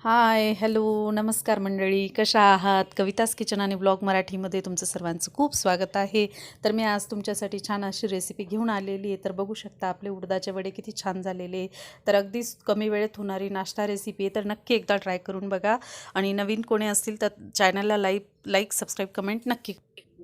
Hi hello नमस्कार मंडळी. कशा आहात? कवितास किचन आणि ब्लॉग मराठीमध्ये तुमचं सर्वांचं खूप स्वागत आहे. तर मी आज तुमच्यासाठी छान अशी रेसिपी घेऊन आलेली आहे. तर बघू शकता आपले उडदाचे वडे किती छान झालेले तर अगदीच कमी वेळेत होणारी नाश्ता रेसिपी आहे. तर नक्की एकदा ट्राय करून बघा. आणि नवीन कोणी असतील तर चॅनलला लाईक लाईक सबस्क्राईब कमेंट नक्की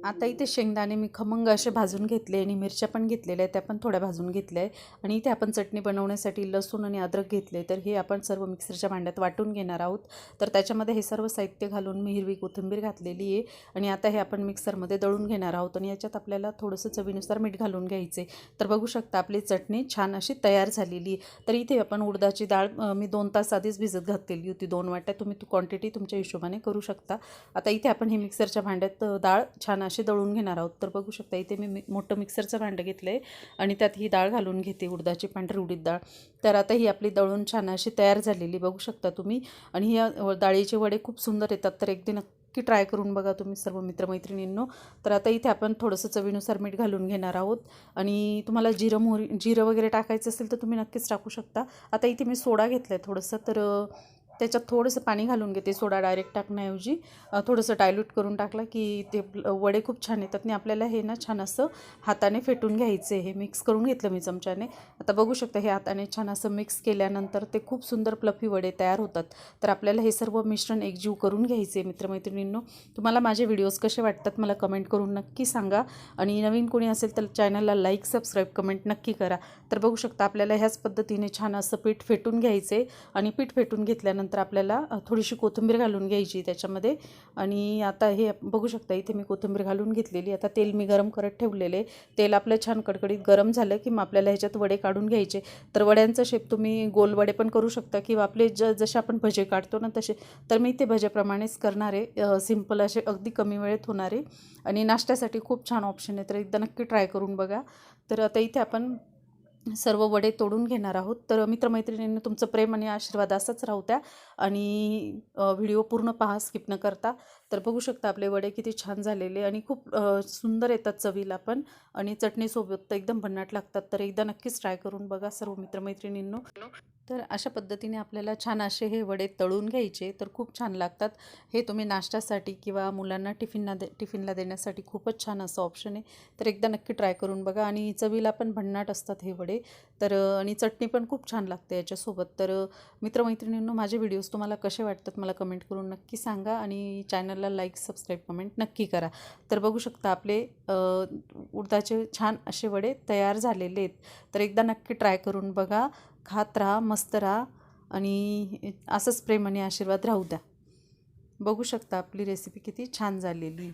आता इथे शेंगदाणे मी खमंग असे भाजून घेतले आणि मिरच्या पण घेतलेल्या आहेत त्या पण थोड्या भाजून घेतल्या आहे आणि इथे आपण चटणी बनवण्यासाठी लसूण आणि अद्रक घेतले. तर हे आपण सर्व मिक्सरच्या भांड्यात वाटून घेणार आहोत. तर त्याच्यामध्ये हे सर्व साहित्य घालून मी हिरवी कोथिंबीर घातलेली आहे. आणि आता हे आपण मिक्सरमध्ये दळून घेणार आहोत आणि याच्यात आपल्याला थोडंसं चवीनुसार मीठ घालून घ्यायचे. तर बघू शकता आपली चटणी छान अशी तयार झालेली आहे. तर इथे आपण उडदाची डाळ मी दोन तास आधीच भिजत घातलेली होती. दोन वाट्या तुम्ही क्वांटिटी तुमच्या हिशोबाने करू शकता. आता इथे आपण हे मिक्सरच्या भांड्यात डाळ छान अशी दळून घेणार आहोत. तर बघू शकता इथे मी मोठं मिक्सरचं भांडं घेतलं आहे आणि त्यात ही डाळ घालून घेते उडदाची पांढरी उडीद डाळ. तर आता ही आपली दळून छान अशी तयार झालेली बघू शकता तुम्ही. आणि ह्या डाळीचे वडे खूप सुंदर येतात तर एकदा नक्की ट्राय करून बघा तुम्ही सर्व मित्रमैत्रिणींनो. तर आता इथे आपण थोडंसं चवीनुसार मीठ घालून घेणार आहोत. आणि तुम्हाला जिरं मोहरी जिरं वगैरे टाकायचं असेल तर तुम्ही नक्कीच टाकू शकता. आता इथे मी सोडा घेतला आहे थोडंसं तर त्याच्यात थोडंसं पाणी घालून घेते सोडा डायरेक्ट टाकण्याऐवजी. थोडंसं डायल्यूट करून टाकला की ते वडे खूप छान येतात आणि आपल्याला हे ना छान असं हाताने फेटून घ्यायचे हे मिक्स करून घेतलं मी चमच्याने. आता बघू शकता हे हाताने छान असं मिक्स केल्यानंतर ते खूप सुंदर प्लफी वडे तयार होतात. तर आपल्याला हे सर्व मिश्रण एकजीव करून घ्यायचे मित्रमैत्रिणींनो. तुम्हाला माझे व्हिडिओज कसे वाटतात मला कमेंट करून नक्की सांगा. आणि नवीन कोणी असेल तर चॅनलला लाईक सबस्क्राईब कमेंट नक्की करा. तर बघू शकता आपल्याला ह्याच पद्धतीने छान असं पीठ फेटून घ्यायचे आणि पीठ फेटून घेतल्यानंतर आपल्याला थोडीशी कोथिंबीर घालून घ्यायची त्याच्यामध्ये. आणि आता हे बघू शकता इथे मी कोथिंबीर घालून घेतलेली. आता तेल मी गरम करत ठेवलेले. तेल आपलं छान कडकडीत गरम झालं की मग आपल्याला ह्याच्यात वडे काढून घ्यायचे. तर वड्यांचा शेप तुम्ही गोल वडे पण करू शकता किंवा आपले ज जसे आपण भजे काढतो ना तसे. तर मी ते भजेप्रमाणेच करणारे सिंपल असे अगदी कमी वेळेत होणारे. आणि नाश्त्यासाठी खूप छान ऑप्शन आहे. तर एकदा नक्की ट्राय करून बघा. तर आता इथे आपण सर्व वडे तोडून घेणार आहोत. तर मित्रमैत्रिणींनी तुमचं प्रेम आणि आशीर्वाद असाच राहू द्या आणि व्हिडिओ पूर्ण पहा स्किप न करता. तर बघू शकता आपले वडे किती छान झालेले आणि खूप सुंदर येतात चवीला पण आणि चटणीसोबत तर एकदम भन्नाट लागतात. तर एकदा नक्कीच ट्राय करून बघा सर्व मित्रमैत्रिणींनो. तर अशा पद्धतीने आपल्याला छान असे हे वडे तळून घ्यायचे तर खूप छान लागतात. हे तुम्ही नाश्त्यासाठी किंवा मुलांना टिफिनला दे टिफिनला देण्यासाठी खूपच छान असं ऑप्शन आहे. तर एकदा नक्की ट्राय करून बघा. आणि चवीला पण भन्नाट असतात हे वडे. तर आणि चटणी पण खूप छान लागते याच्यासोबत. तर मित्रमैत्रिणींनो माझे व्हिडिओज तुम्हाला कसे वाटतात मला कमेंट करून नक्की सांगा. आणि चॅनलला लाईक सबस्क्राईब कमेंट नक्की करा. तर बघू शकता आपले उडदाचे छान असे वडे तयार झालेले आहेत. तर एकदा नक्की ट्राय करून बघा. खात राहा मस्त राहा आणि असंच प्रेम आणि आशीर्वाद राहू द्या. बघू शकता आपली रेसिपी किती छान झालेली.